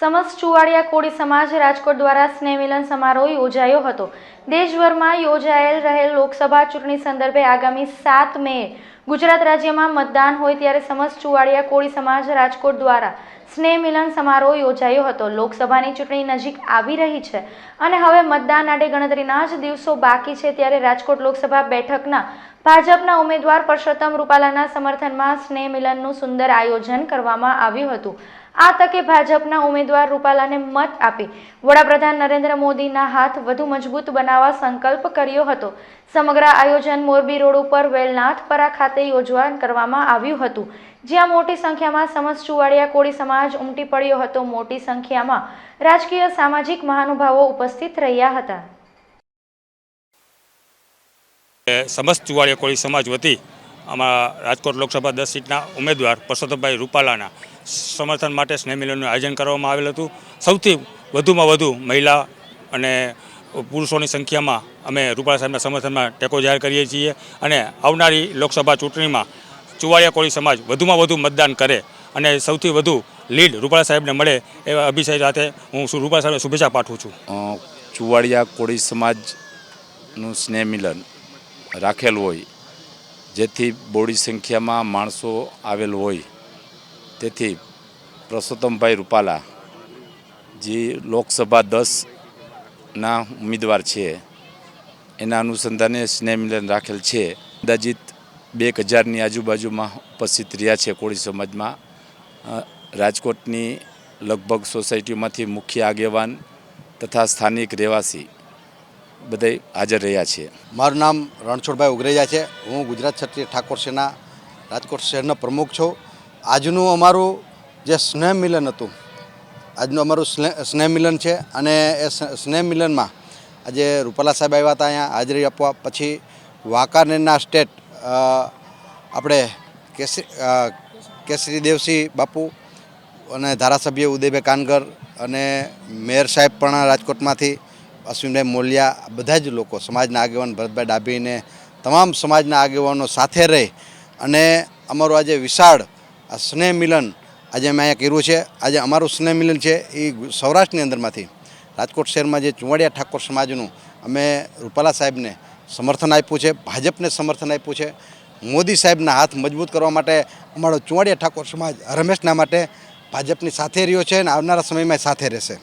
સમસ્ત ચુવાડિયા કોળી સમાજ રાજકોટ દ્વારા સ્નેહમિલન સમારોહ યોજાયો હતો. દેશભરમાં યોજાયેલ રહેલ લોકસભા ચૂંટણી સંદર્ભે આગામી સાત મે ગુજરાત રાજ્યમાં મતદાન હોય ત્યારે સમસ્ત ચુવાડિયા કોળી સમાજ રાજકોટ દ્વારા સ્નેહમિલન સમારોહ યોજાયો હતો. લોકસભાની ચૂંટણી નજીક આવી રહી છે અને હવે મતદાન માટે ગણતરીના જ દિવસો બાકી છે ત્યારે રાજકોટ લોકસભા બેઠકના ભાજપના ઉમેદવાર પરસોત્તમ રૂપાલાના સમર્થનમાં સ્નેહ મિલનનું સુંદર આયોજન કરવામાં આવ્યું હતું. આ તકે ભાજપના ઉમેદવાર રૂપાલાને મત આપી વડાપ્રધાન નરેન્દ્ર મોદીના હાથ વધુ મજબૂત બનાવવા સંકલ્પ કર્યો હતો. સમગ્ર આયોજન મોરબી રોડ ઉપર વેલનાથપરા ખાતે યોજવા કરવામાં આવ્યું હતું. જ્યાં મોટી સંખ્યામાં સમજ ચુવાડિયા કોળી સમાજ ઉમટી પડ્યો હતો. મોટી સંખ્યામાં રાજકીય સામાજિક મહાનુભાવો ઉપસ્થિત રહ્યા હતા. સમસ્ત ચુવાડિયા કોળી સમાજ વતી અમારા રાજકોટ લોકસભા દસ સીટના ઉમેદવાર પરસોત્તમભાઈ રૂપાલાના સમર્થન માટે સ્નેહ મિલનનું આયોજન કરવામાં આવેલ હતું. સૌથી વધુમાં વધુ મહિલા અને પુરુષોની સંખ્યામાં અમે રૂપાલા સાહેબના સમર્થનમાં ટેકો જાહેર કરીએ છીએ અને આવનારી લોકસભા ચૂંટણીમાં ચુવાડિયા કોળી સમાજ વધુમાં વધુ મતદાન કરે અને સૌથી વધુ લીડ રૂપાલા સાહેબને મળે એવા અભિષેક સાથે હું રૂપાલા સાહેબને શુભેચ્છા પાઠવું છું. ચુવાડિયા કોળી સમાજનું સ્નેહ મિલન રાખેલ હોય જેથી બોડી સંખ્યામાં માણસો આવેલ હોય. તેથી પરસોત્તમભાઈ રૂપાલા જે લોકસભા દસના ઉમેદવાર છે, એના અનુસંધાને સ્નેહ મિલન રાખેલ છે. અંદાજિત બે હજારની આજુબાજુમાં ઉપસ્થિત રહ્યા છે કોળી સમાજમાં. રાજકોટની લગભગ સોસાયટીમાંથી મુખ્ય આગેવાન તથા સ્થાનિક રહેવાસી બધે હાજર રહ્યા છે મારું નામ રણછોડભાઈ ઉગરેજા છે. હું ગુજરાત ક્ષત્રિય ઠાકોર સેના રાજકોટ શહેરનો પ્રમુખ છું. આજનું અમારું જે સ્નેહ મિલન હતું, આજનું અમારું સ્નેહ મિલન છે અને એ સ્નેહ મિલનમાં આજે રૂપાલા સાહેબ આવ્યા હતા અહીંયા હાજરી આપવા. પછી વાંકાનેરના સ્ટેટ આપણે કેસરી કેસરી દેવસિંહ બાપુ અને ધારાસભ્ય ઉદયભાઈ કાનગર અને મેયર સાહેબ પણ રાજકોટમાંથી અશ્વિનભાઈ મોલિયા, બધા જ લોકો, સમાજના આગેવાન ભરતભાઈ ડાભીને, તમામ સમાજના આગેવાનો સાથે રહી અને અમારું આજે વિશાળ આ સ્નેહ મિલન આજે અમે અહીંયા કર્યું છે. આજે અમારું સ્નેહ મિલન છે એ સૌરાષ્ટ્રની અંદરમાંથી. રાજકોટ શહેરમાં જે ચુંવાડિયા ઠાકોર સમાજનું અમે રૂપાલા સાહેબને સમર્થન આપ્યું છે, ભાજપને સમર્થન આપ્યું છે. મોદી સાહેબના હાથ મજબૂત કરવા માટે અમારો ચુંવાડિયા ઠાકોર સમાજ રમેશના માટે ભાજપની સાથે રહ્યો છે અને આવનારા સમયમાં સાથે રહેશે.